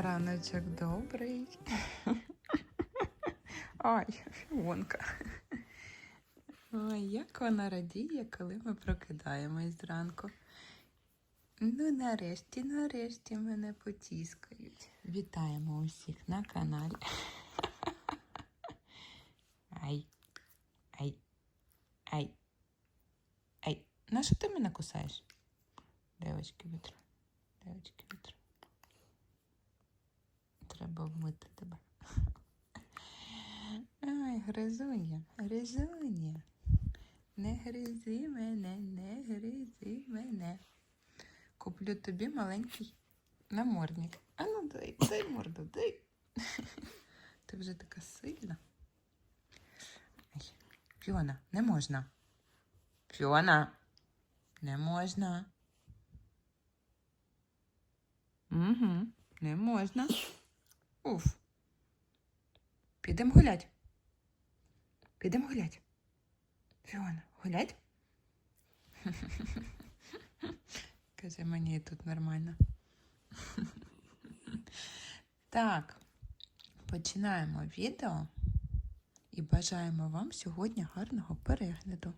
Раночок добрий. Ой, фіонка. Ой, як вона радіє, коли ми прокидаємось зранку. Ну, нарешті, нарешті мене потіскають. Вітаємо усіх на каналі. Ай, ай, ай, ай. На що ти мене кусаєш? Девочки вітра, девочки вітра. Треба вмити тебе. Ай, гризуня, гризуня. Не гризи мене, не гризи мене. Куплю тобі маленький намордник. А ну дай, дай морду, дай. Ти вже така сильна. Фіона, не можна. Фіона, не можна. Угу, не можна. Уф. Підемо гулять. Підемо гулять. Фіона, гулять? Каже, мені тут нормально. Так, починаємо відео і бажаємо вам сьогодні гарного перегляду.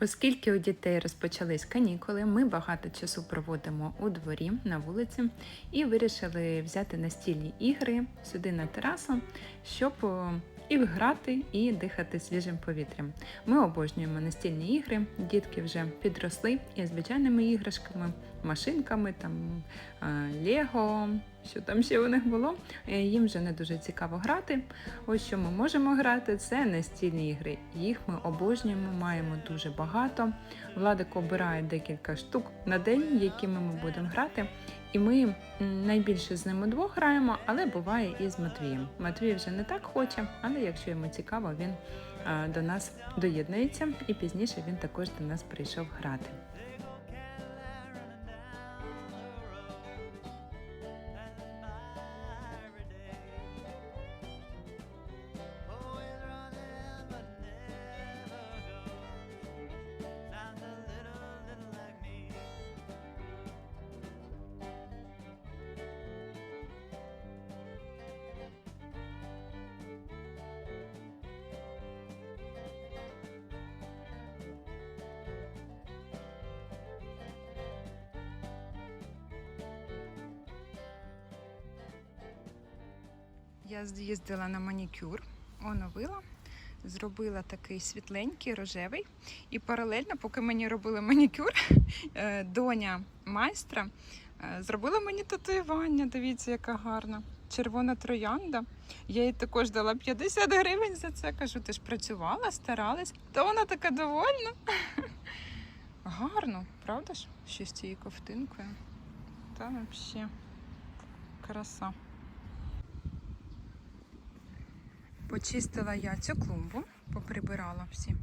Оскільки у дітей розпочались канікули, ми багато часу проводимо у дворі на вулиці і вирішили взяти настільні ігри сюди на терасу, щоб о, і грати, і дихати свіжим повітрям. Ми обожнюємо настільні ігри. Дітки вже підросли і звичайними іграшками, машинками, там е, Лего, що там ще у них було. Е, Їм вже не дуже цікаво грати. Ось що ми можемо грати, це настільні ігри. Їх ми обожнюємо, маємо дуже багато. Владик обирає декілька штук на день, якими ми будемо грати. І ми найбільше з ними двох граємо, але буває і з Матвієм. Матвій вже не так хоче, але якщо йому цікаво, він е, до нас доєднується, і пізніше він також до нас прийшов грати. Я з'їздила на манікюр, оновила, зробила такий світленький, рожевий. І паралельно, поки мені робили манікюр, е, доня майстра е, зробила мені татуювання. Дивіться, яка гарна. Червона троянда. Я їй також дала 50 гривень за це. Кажу, ти ж працювала, старалась. То вона така довольна. Гарно, правда ж? Ще з цією ковтинкою. Та взагалі краса. Почистила я цю клумбу, поприбирала всі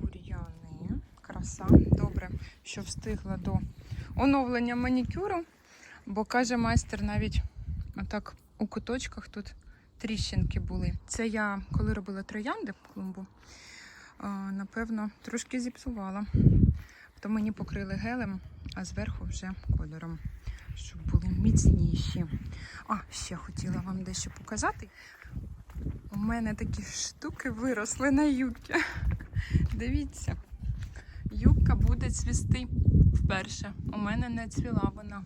бур'яни. Краса. Добре, що встигла до оновлення манікюру, бо каже майстер, навіть отак у куточках тут тріщинки були. Це я, коли робила троянди клумбу, напевно, трошки зіпсувала. То мені покрили гелем, а зверху вже кольором, щоб були міцніші. А, ще хотіла вам дещо показати. У мене такі штуки виросли на юбці. Дивіться, юбка буде цвісти вперше. У мене не цвіла вона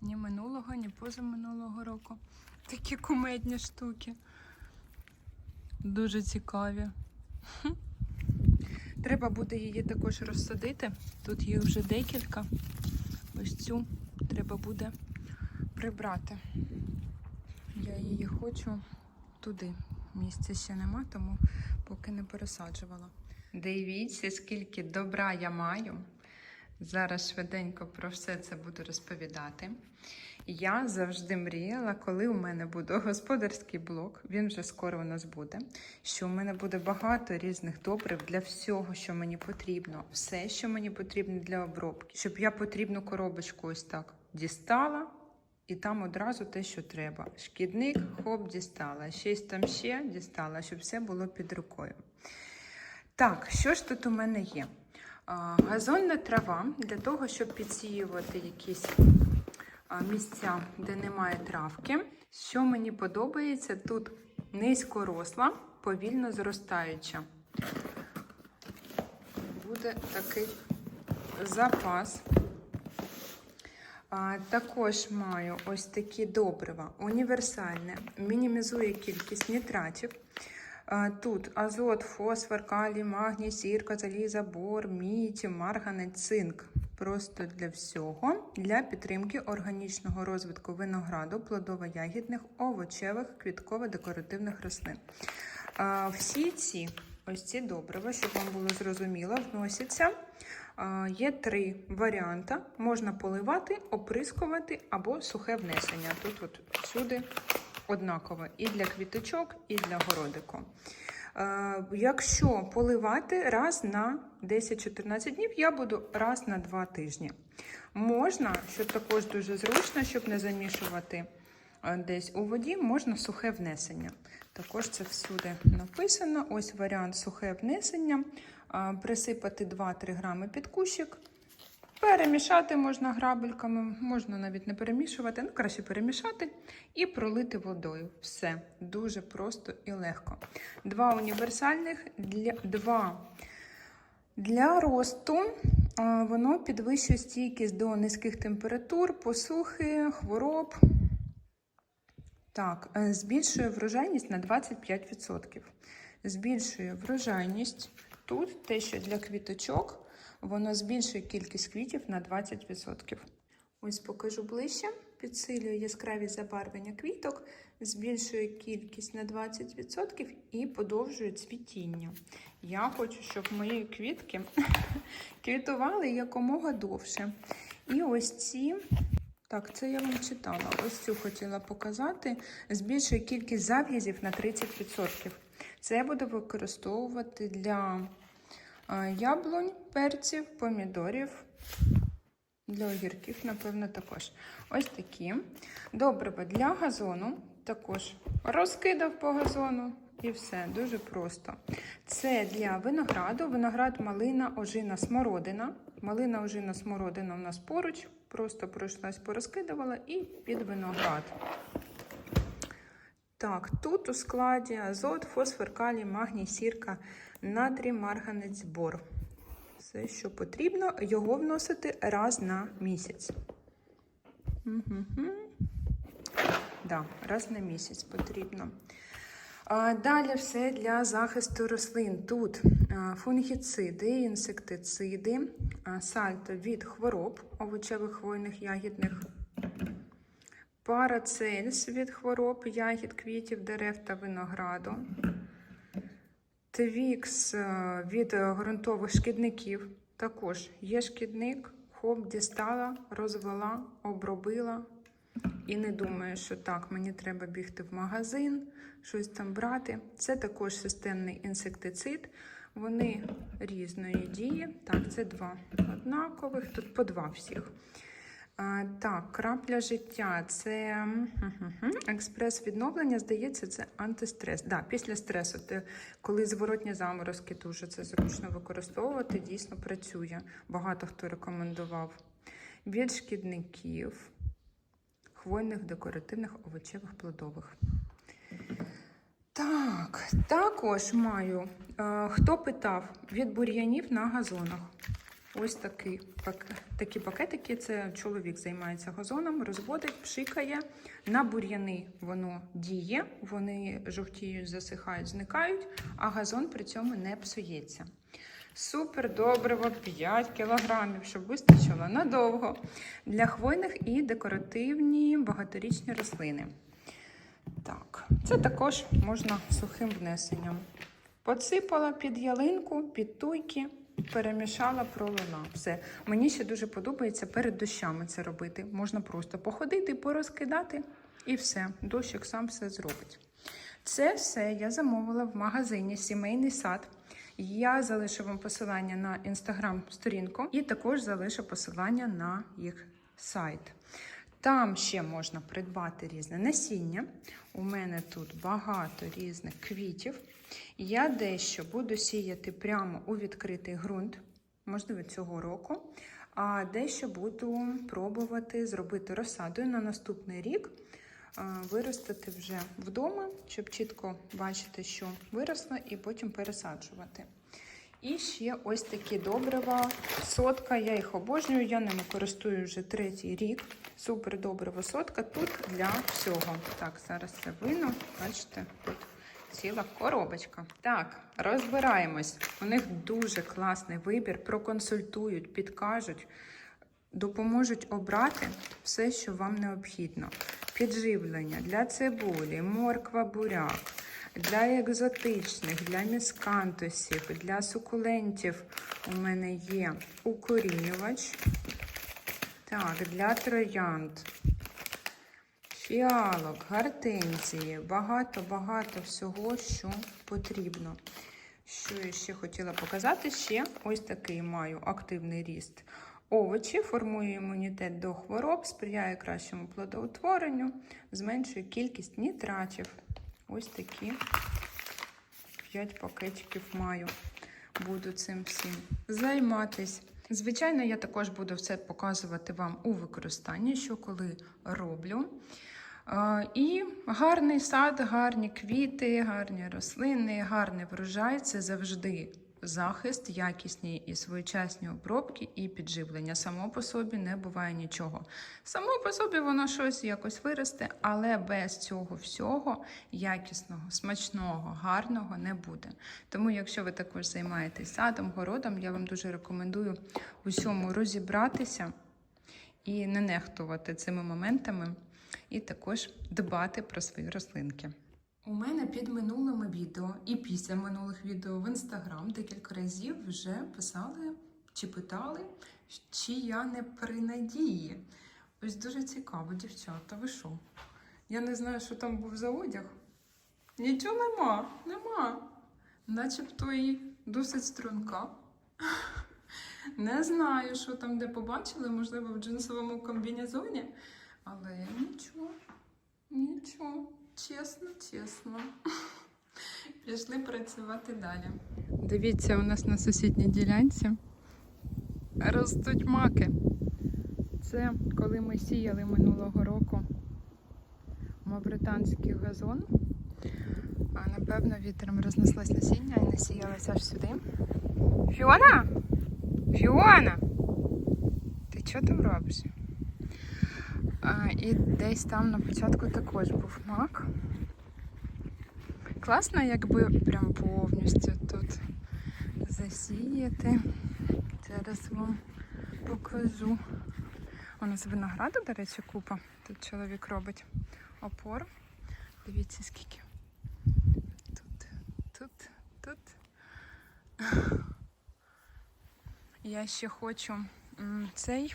ні минулого, ні позаминулого року. Такі кумедні штуки. Дуже цікаві. Треба буде її також розсадити. Тут їх вже декілька. Ось цю треба буде прибрати. Я її хочу туди. Місця ще нема, тому поки не пересаджувала. Дивіться, скільки добра я маю. Зараз швиденько про все це буду розповідати. Я завжди мріяла, коли у мене буде господарський блок, він вже скоро у нас буде. Що у мене буде багато різних добрив для всього, що мені потрібно, все, що мені потрібно для обробки, щоб я потрібну коробочку ось так дістала. І там одразу те, що треба. Шкідник, хоп, дістала. Щось там ще дістала, щоб все було під рукою. Так, що ж тут у мене є? Газонна трава для того, щоб підсіювати якісь місця, де немає травки. Що мені подобається, тут низькоросла, повільно зростаюча. Буде такий запас. Також маю ось такі добрива, універсальне, мінімізує кількість нітратів. Тут азот, фосфор, калій, магній, сірка, заліза, бор, мідь, марганець, цинк. Просто для всього, для підтримки органічного розвитку винограду, плодово-ягідних, овочевих, квітково-декоративних рослин. Всі ці ось ці добрива, щоб вам було зрозуміло, вносяться. Є три варіанти. Можна поливати, оприскувати або сухе внесення. Тут от всюди однаково і для квіточок, і для городику. Якщо поливати раз на 10-14 днів, я буду раз на 2 тижні. Можна, що також дуже зручно, щоб не замішувати десь у воді, можна сухе внесення. Також це всюди написано. Ось варіант сухе внесення. Присипати 2-3 грами під кущик. Перемішати можна грабельками, можна навіть не перемішувати, ну краще перемішати і пролити водою. Все дуже просто і легко. Два універсальних для два для росту. Воно підвищує стійкість до низьких температур, посухи, хвороб. Так, е, збільшує врожайність на 25%. Збільшує врожайність. Тут те, що для квіточок, воно збільшує кількість квітів на 20%. Ось покажу ближче. Підсилює яскравість забарвлення квіток, збільшує кількість на 20% і подовжує цвітіння. Я хочу, щоб мої квітки квітували якомога довше. І ось ці, так, це я вам читала. Ось цю хотіла показати. Збільшує кількість зав'язів на 30%. Це я буду використовувати для е, яблунь, перців, помідорів. Для огірків, напевно, також. Ось такі. Добриво для газону. Також розкидав по газону і все. Дуже просто. Це для винограду. Виноград, малина, ожина, смородина. Малина, ожина, смородина у нас поруч. Просто пройшлась, порозкидувала і під виноград. Так, тут у складі азот, фосфор, калій, магній, сірка, натрій, марганець, бор. Все, що потрібно, його вносити раз на місяць. Угу. Да, раз на місяць потрібно. Далі все для захисту рослин. Тут фунгіциди, інсектициди, сальто від хвороб овочевих хвойних ягідних, парацельс від хвороб ягід, квітів, дерев та винограду. Твікс від ґрунтових шкідників. Також є шкідник, хоп, дістала, розвела, обробила. І не думаю, що так, мені треба бігти в магазин, щось там брати. Це також системний інсектицид. Вони різної дії. Так, це два однакових, тут по два всіх. А, так, крапля життя це експрес відновлення, здається, це антистрес. Да, після стресу, те, коли зворотні заморозки, дуже це зручно використовувати, дійсно працює. Багато хто рекомендував. Від шкідників, хвойних, декоративних, овочевих, плодових. Так, також маю. Е, хто питав від бур'янів на газонах? Ось пак- такі пакетики. Це чоловік займається газоном, розводить, пшикає. На бур'яни воно діє, вони жовтіють, засихають, зникають, а газон при цьому не псується. Супер добриво 5 кілограмів, щоб вистачило надовго для хвойних і декоративні багаторічні рослини. Так, це також можна сухим внесенням. Посипала під ялинку, під туйки, перемішала, пролила. Все. Мені ще дуже подобається перед дощами це робити. Можна просто походити, порозкидати і все. Дощик сам все зробить. Це все я замовила в магазині Сімейний сад. Я залишу вам посилання на інстаграм-сторінку і також залишу посилання на їх сайт. Там ще можна придбати різне насіння. У мене тут багато різних квітів. Я дещо буду сіяти прямо у відкритий ґрунт, можливо, цього року. А дещо буду пробувати зробити розсадою на наступний рік, виростити вже вдома, щоб чітко бачити, що виросло, і потім пересаджувати. І ще ось такі добрива. Сотка, я їх обожнюю, я ними користую вже третій рік. Супер добрива сотка тут для всього. Так, зараз це вину. Бачите, тут ціла коробочка. Так, розбираємось. У них дуже класний вибір, проконсультують, підкажуть, допоможуть обрати все, що вам необхідно. Підживлення для цибулі, морква, буряк. Для екзотичних, для міскантусів, для сукулентів у мене є укорінювач. Так, для троянд, фіалок, гортензії, багато-багато всього, що потрібно. Що я ще хотіла показати? Ще ось такий маю активний ріст. Овочі формує імунітет до хвороб, сприяє кращому плодоутворенню, зменшує кількість нітратів. Ось такі 5 пакетиків маю. Буду цим всім займатись. Звичайно, я також буду все показувати вам у використанні, що коли роблю. І гарний сад, гарні квіти, гарні рослини, гарний врожай це завжди захист, якісні і своєчасні обробки і підживлення. Само по собі не буває нічого. Само по собі воно щось якось виросте, але без цього всього якісного, смачного, гарного не буде. Тому, якщо ви також займаєтесь садом, городом, я вам дуже рекомендую усьому розібратися і не нехтувати цими моментами, і також дбати про свої рослинки. У мене під минулими відео і після минулих відео в інстаграм декілька разів вже писали чи питали, чи я не при надії. Ось дуже цікаво, дівчата, ви що? Я не знаю, що там був за одяг. Нічого нема, нема. Начебто і досить струнка. Не знаю, що там де побачили, можливо, в джинсовому комбінезоні. Але нічого, нічого. Чесно, чесно. Пішли працювати далі. Дивіться, у нас на сусідній ділянці ростуть маки. Це коли ми сіяли минулого року мавританський газон. А напевно вітром рознеслось насіння і насіялося аж сюди. Фіона! Фіона! Ти що там робиш? І десь там на початку також був мак. Класно, якби прям повністю тут засіяти. Зараз вам покажу. У нас винограду, до речі, купа. Тут чоловік робить опор. Дивіться, скільки. Тут, тут, тут. Я ще хочу цей.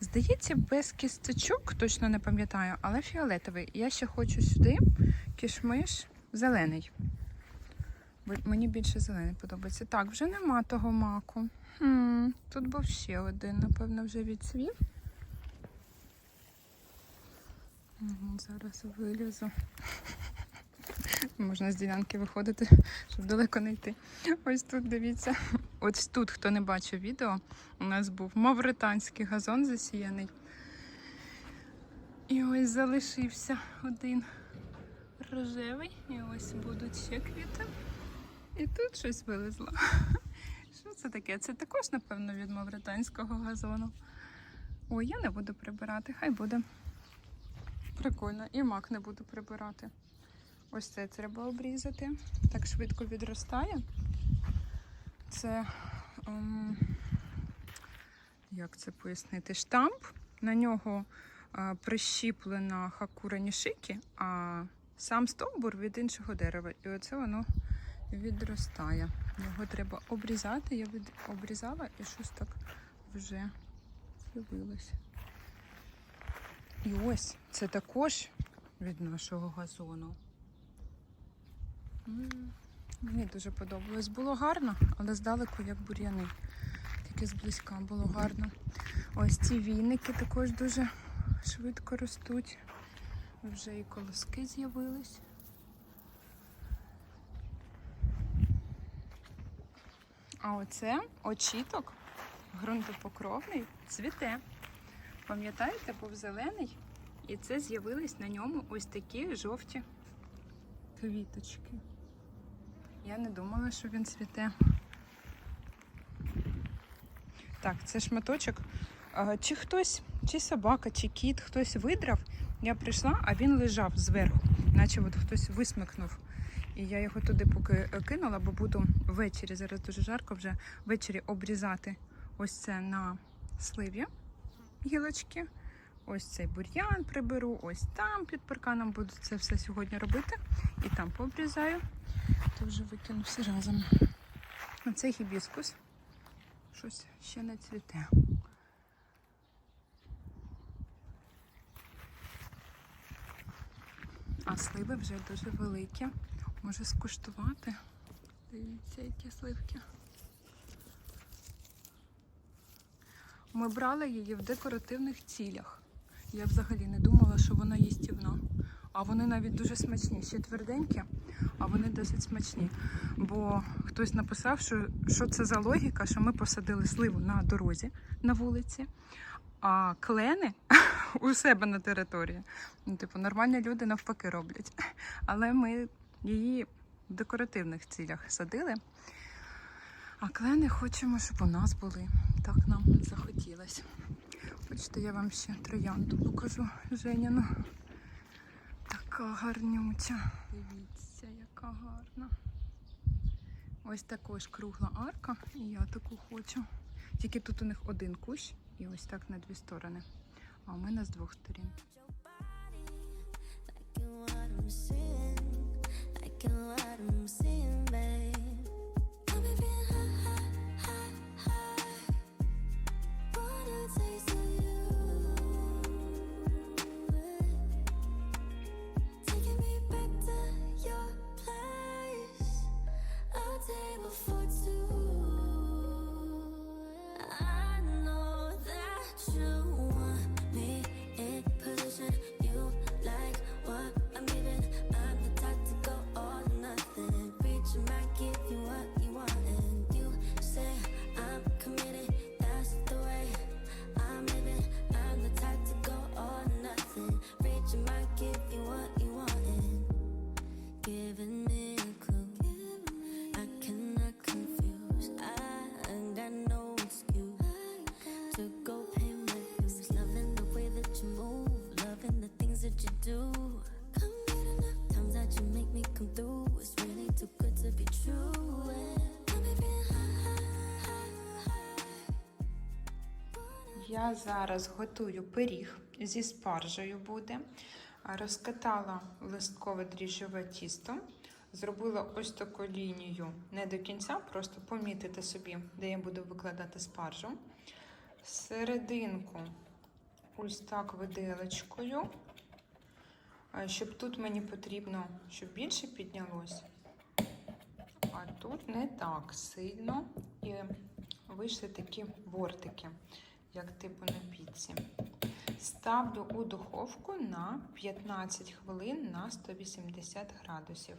Здається, без кісточок, точно не пам'ятаю, але фіолетовий. Я ще хочу сюди кішмиш зелений. Мені більше зелений подобається. Так, вже нема того маку. Хм, тут був ще один, напевно, вже відцвів. Зараз вилізу. Можна з ділянки виходити, щоб далеко не йти. Ось тут дивіться. Ось тут, хто не бачив відео, у нас був мавританський газон засіяний. І ось залишився один рожевий. І ось будуть ще квіти. І тут щось вилезло. Що це таке? Це також, напевно, від мавританського газону. Ой, я не буду прибирати, хай буде. Прикольно. І мак не буду прибирати. Ось це треба обрізати. Так швидко відростає. Це, ем, як це пояснити, штамп. На нього е, прищіплена хакура нішики, а сам стовбур від іншого дерева. І оце воно відростає. Його треба обрізати. Я від... обрізала і щось так вже з'явилося. І ось це також від нашого газону. Мені дуже подобалось. Було гарно, але здалеку як бур'яни. Тільки зблизька було гарно. Ось ці віники також дуже швидко ростуть. Вже і колоски з'явились. А оце очіток ґрунтопокровний цвіте. Пам'ятаєте, був зелений, і це з'явились на ньому ось такі жовті квіточки. Я не думала, що він цвіте. Так, це шматочок. Чи хтось, чи собака, чи кіт, хтось видрав. Я прийшла, а він лежав зверху, наче от хтось висмикнув. І я його туди поки е, кинула, бо буду ввечері, зараз дуже жарко вже ввечері обрізати ось це на сливі гілочки. Ось цей бур'ян приберу, ось там під парканом буду це все сьогодні робити. І там пообрізаю. То вже викину все разом. Оце гібіскус. Щось ще не цвіте. А сливи вже дуже великі. Може скуштувати. Дивіться, які сливки. Ми брали її в декоративних цілях. Я взагалі не думала, що вона їстівна. А вони навіть дуже смачні. Ще тверденькі, а вони досить смачні. Бо хтось написав, що, що це за логіка, що ми посадили сливу на дорозі на вулиці, а клени у себе на території. Ну, типу, нормальні люди навпаки роблять. Але ми її в декоративних цілях садили. А клени хочемо, щоб у нас були. Так нам захотілося. Хочете, я вам ще троянду покажу Женяну. Така гарнюча. Дивіться, яка гарна. Ось також кругла арка, і я таку хочу. Тільки тут у них один кущ і ось так на дві сторони. А у мене з двох сторін. Я зараз готую пиріг зі спаржею буде. Розкатала листкове дріжджове тісто. Зробила ось таку лінію не до кінця, просто помітити собі, де я буду викладати спаржу. Серединку ось так виделочкою. Щоб тут мені потрібно, щоб більше піднялось. А тут не так сильно. І вийшли такі бортики як типу на піці. Ставлю у духовку на 15 хвилин на 180 градусів.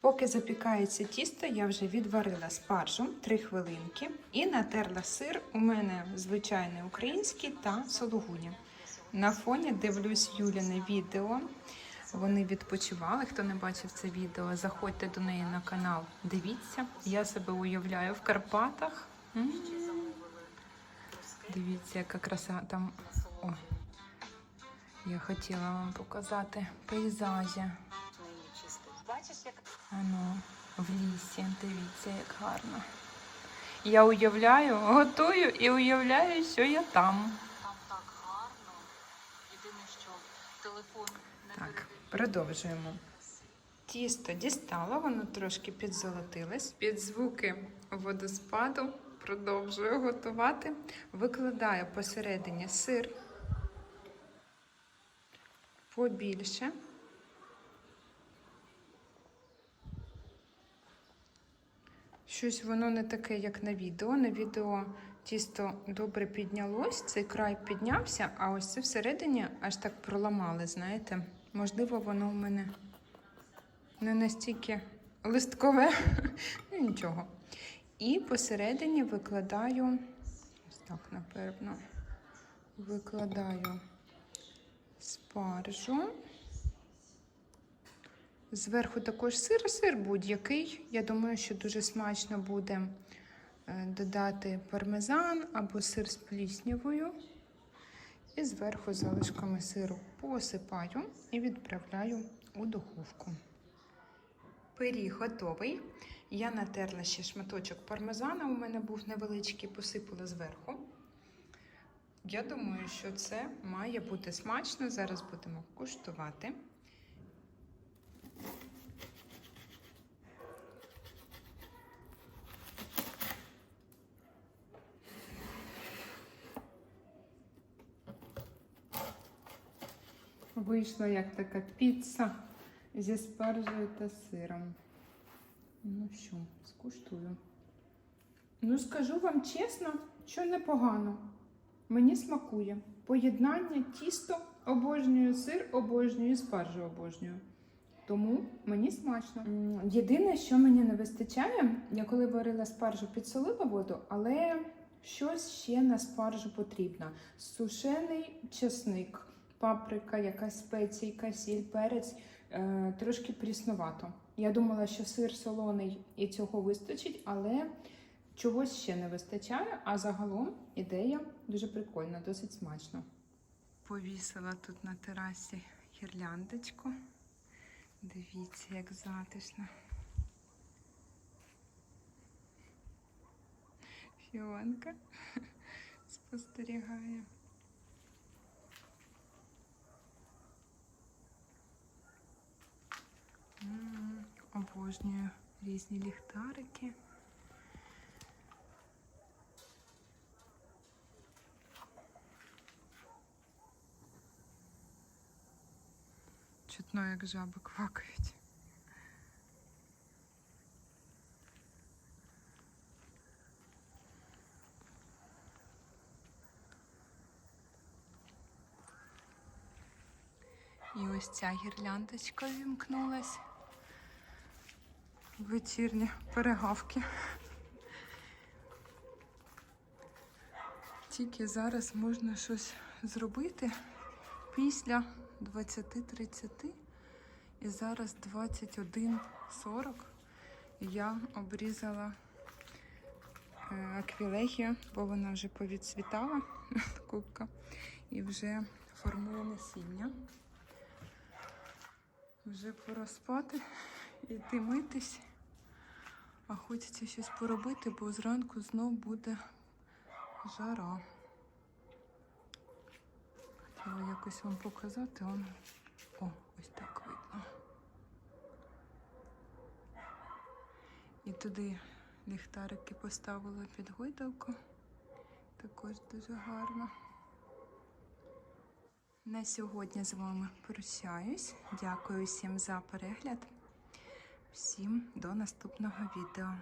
Поки запікається тісто, я вже відварила спаржу 3 хвилинки і натерла сир. У мене звичайний український та сологуня. На фоні дивлюсь Юляне відео. Вони відпочивали. Хто не бачив це відео, заходьте до неї на канал. Дивіться, я себе уявляю в Карпатах. Дивіться, яка краса там. О, я хотіла вам показати пейзажі. Ану, в лісі. Дивіться, як гарно. Я уявляю, готую і уявляю, що я там. Там так гарно. Так, продовжуємо. Тісто дістала, воно трошки підзолотилось. Під звуки водоспаду продовжую готувати. Викладаю посередині сир побільше. Щось воно не таке, як на відео. На відео тісто добре піднялось, цей край піднявся, а ось це всередині аж так проламали, знаєте. Можливо, воно в мене не настільки листкове, ну нічого. І посередині викладаю, ось так, напевно, викладаю спаржу. Зверху також сир, сир будь-який. Я думаю, що дуже смачно буде е, додати пармезан або сир з пліснявою. І зверху залишками сиру посипаю і відправляю у духовку. Пиріг готовий. Я натерла ще шматочок пармезана, у мене був невеличкий, посипала зверху. Я думаю, що це має бути смачно. Зараз будемо куштувати. Вийшла як така піца зі спаржею та сиром. Ну що, скуштую. Ну, скажу вам чесно, що непогано. Мені смакує. Поєднання тісто обожнюю, сир обожнюю, спаржу обожнюю. Тому мені смачно. Єдине, що мені не вистачає, я коли варила спаржу, підсолила воду, але щось ще на спаржу потрібно. Сушений чесник, паприка, якась спеційка, сіль, перець, е, трошки пріснувато. Я думала, що сир солоний і цього вистачить, але чогось ще не вистачає. А загалом ідея дуже прикольна, досить смачно. Повісила тут на терасі гірляндочку. Дивіться, як затишно. Фіонка спостерігає. М, Обожнюю різні ліхтарики. Чутно, як жаби квакають. І ось ця гірляндочка вімкнулась. Вечірні перегавки. Тільки зараз можна щось зробити після 20.30 і зараз 21.40 я обрізала е, аквілегію, бо вона вже повідцвітала кубка і вже формує насіння. Вже пора спати, йти митись, а хочеться щось поробити, бо зранку знов буде жара. Хотіла якось вам показати. О, ось так видно. І туди ліхтарики поставила під гойдалку. Також дуже гарно. На сьогодні з вами прощаюсь. Дякую всім за перегляд. Всім до наступного відео.